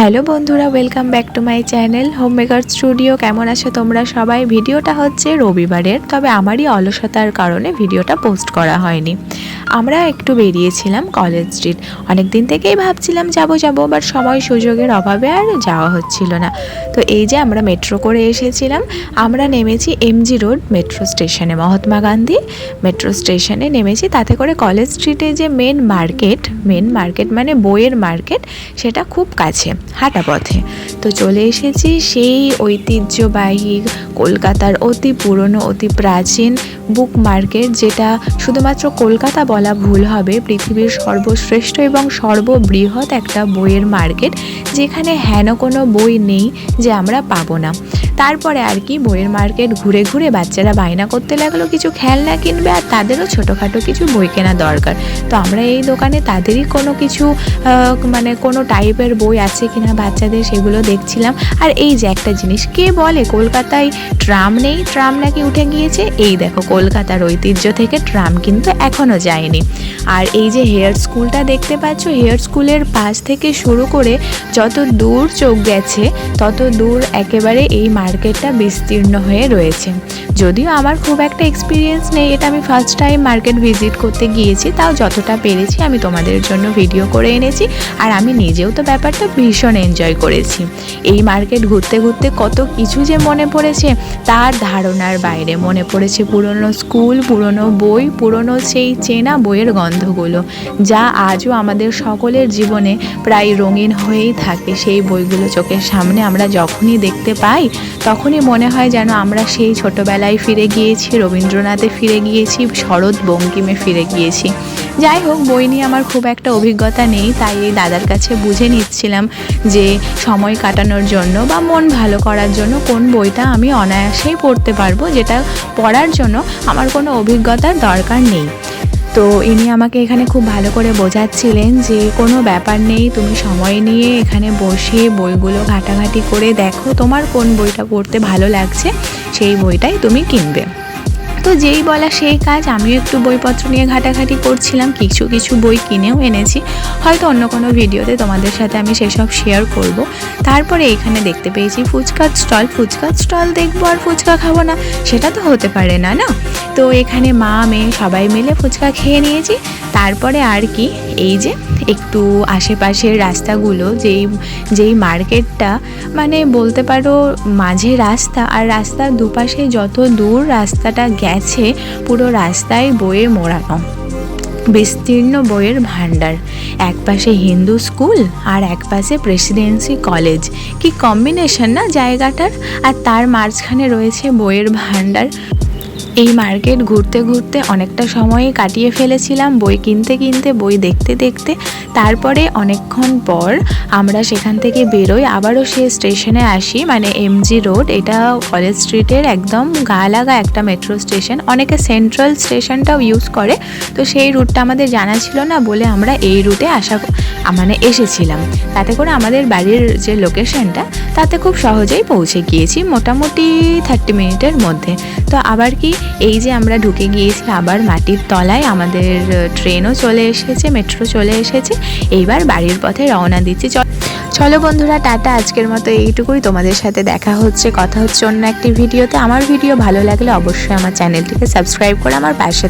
Hello বন্ধুরা welcome back to my channel home maker studio কেমন আছো তোমরা সবাই? ভিডিওটা হচ্ছে রবিবারের, তবে আমারই অলসতার কারণে ভিডিওটা পোস্ট করা হয়নি। আমরা একটু বেরিয়েছিলাম কলেজ স্ট্রিট অনেক দিন থেকেই ভাবছিলাম যাব যাব বাট সময় সুযোগের অভাবে আর যাওয়া হচ্ছিল না। তো এই যে আমরা মেট্রো করে এসেছিলাম, আমরা নেমেছি এমজি রোড মেট্রো স্টেশনে মহাত্মা গান্ধী মেট্রো স্টেশনে নেমেছি। তাতে করে কলেজ স্ট্রিটে যে মেন মার্কেট মেন মার্কেট মানে বইয়ের মার্কেট সেটা খুব কাছে। হাঁটা পথে। তো চলে এসেছি সেই ঐতিহ্যবাহী কলকাতার অতি পুরনো, অতি প্রাচীন বুক মার্কেট যেটা শুধুমাত্র কলকাতা বলা ভুল হবে, পৃথিবীর সর্বশ্রেষ্ঠ এবং সর্ববৃহৎ একটা বইয়ের মার্কেট যেখানে হেন কোনো বই নেই যে আমরা পাবো না। তারপরে আর কি বইয়ের মার্কেট ঘুরে ঘুরে বাচ্চারা বায়না করতে লাগল, কিছু খেলনা কিনবে আর তাদেরও ছোটোখাটো কিছু বই কেনা দরকার। তো আমরা এই দোকানে তাদেরই কোনো কিছু মানে কোনো টাইপের বই আছে কিনা বাচ্চাদের সেগুলো দেখছিলাম। আর এই যে একটা জিনিস, কে বলে কলকাতায় ট্রাম নেই? ট্রাম নাকি উঠে গিয়েছে? এই দেখো, কলকাতার ঐতিহ্য থেকে ট্রাম কিন্তু এখনও যায়নি। আর এই যে হেয়ার স্কুলটা দেখতে পাচ্ছ, হেয়ার স্কুলের পাশ থেকে শুরু করে যত দূর চোখ গেছে, তত দূর একেবারে এই মার্কেটটা বিস্তীর্ণ হয়ে রয়েছে। যদিও আমার খুব একটা এক্সপিরিয়েন্স নেই, এটা আমি ফার্স্ট টাইম মার্কেট ভিজিট করতে গিয়েছি, তাও যতটা পেরেছি আমি তোমাদের জন্য ভিডিও করে এনেছি, আর আমি নিজেও তো ব্যাপারটা ভীষণ এনজয় করেছি। এই মার্কেট ঘুরতে ঘুরতে কত কিছু যে মনে পড়েছে, তার ধারণার বাইরে মনে পড়েছে পুরনো স্কুল পুরনো বই, পুরনো সেই চেনা বইয়ের গন্ধগুলো, যা আজও আমাদের সকলের জীবনে প্রায় রঙিন হয়েই থাকে। সেই বইগুলো চোখের সামনে আমরা যখনই দেখতে পাই তখনই মনে হয় যেন আমরা সেই ছোটোবেলায় ফিরে গিয়েছি, রবীন্দ্রনাথে ফিরে গিয়েছি, শরৎ বঙ্কিমে ফিরে গিয়েছি। যাই হোক, বই নিয়ে আমার খুব একটা অভিজ্ঞতা নেই, তাই এই দাদার কাছে বুঝে নিচ্ছিলাম যে সময় কাটানোর জন্য বা মন ভালো করার জন্য কোন বইটা আমি অনায়াসেই পড়তে পারব, যেটা পড়ার জন্য আমার কোনো অভিজ্ঞতার দরকার নেই। তো ইনি আমাকে এখানে খুব ভালো করে বোঝাচ্ছিলেন যে কোনো ব্যাপার নেই, তুমি সময় নিয়ে এখানে বসে বইগুলো ঘাটাঘাটি করে দেখো তোমার কোন বইটা পড়তে ভালো লাগছে, সেই বইটাই তুমি কিনবে। তো যেই বলা সেই কাজ, আমিও একটু বইপত্র নিয়ে ঘাটাঘাটি করছিলাম, কিছু কিছু বই কিনেও এনেছি। হয়তো অন্য কোনো ভিডিওতে তোমাদের সাথে আমি সেসব শেয়ার করব। তারপরে এখানে দেখতে পেয়েছি ফুচকার স্টল ফুচকার স্টল দেখব আর ফুচকা খাব না, সেটা তো হতে পারে না না? তো এখানে মা, মেয়ে সবাই মিলে ফুচকা খেয়ে নিয়েছি। তারপরে আর কি, এই যে একটু আশেপাশের রাস্তাগুলো, যেই যেই মার্কেটটা মানে বলতে পারো মাঝে রাস্তা, আর রাস্তার দুপাশে যত দূর রাস্তাটা গেছে পুরো রাস্তায় বইয়ে মোড়ানো। বিস্তীর্ণ বইয়ের ভাণ্ডার। একপাশে হিন্দু স্কুল আর একপাশে প্রেসিডেন্সি কলেজ। কি কম্বিনেশন না জায়গাটার? আর তার মাঝখানে রয়েছে বইয়ের ভাণ্ডার। এই মার্কেট ঘুরতে ঘুরতে অনেকটা সময় কাটিয়ে ফেলেছিলাম বই কিনতে কিনতে, বই দেখতে দেখতে। তারপরে অনেকক্ষণ পর আমরা সেখান থেকে বেরোই, আবারও সে স্টেশনে আসি মানে এমজি রোড এটা কলেজ স্ট্রিটের একদম গা লাগা একটা মেট্রো স্টেশন অনেকে সেন্ট্রাল স্টেশনটাও ইউজ করে। তো সেই রুটটা আমাদের জানা ছিল না বলে আমরা এই রুটে আসা মানে এসেছিলাম। তাতে করে আমাদের বাড়ির যে লোকেশনটা তাতে খুব সহজেই পৌঁছে গিয়েছি মোটামুটি থার্টি মিনিটের মধ্যে। তো আবার কি, এই যে আমরা ঢুকে গিয়েছি আবার মাটির তলায়, আমাদের ট্রেনও চলে এসেছে মেট্রো চলে এসেছে, এইবার বাড়ির পথে রওনা দিচ্ছি। চল- বন্ধুরা, টাটা, আজকের মতো এইটুকুই। তোমাদের সাথে দেখা হচ্ছে, কথা হচ্ছে অন্য একটি ভিডিওতে আমার ভিডিও ভালো লাগলে অবশ্যই আমার চ্যানেলটিকে সাবস্ক্রাইব করে আমার পাশে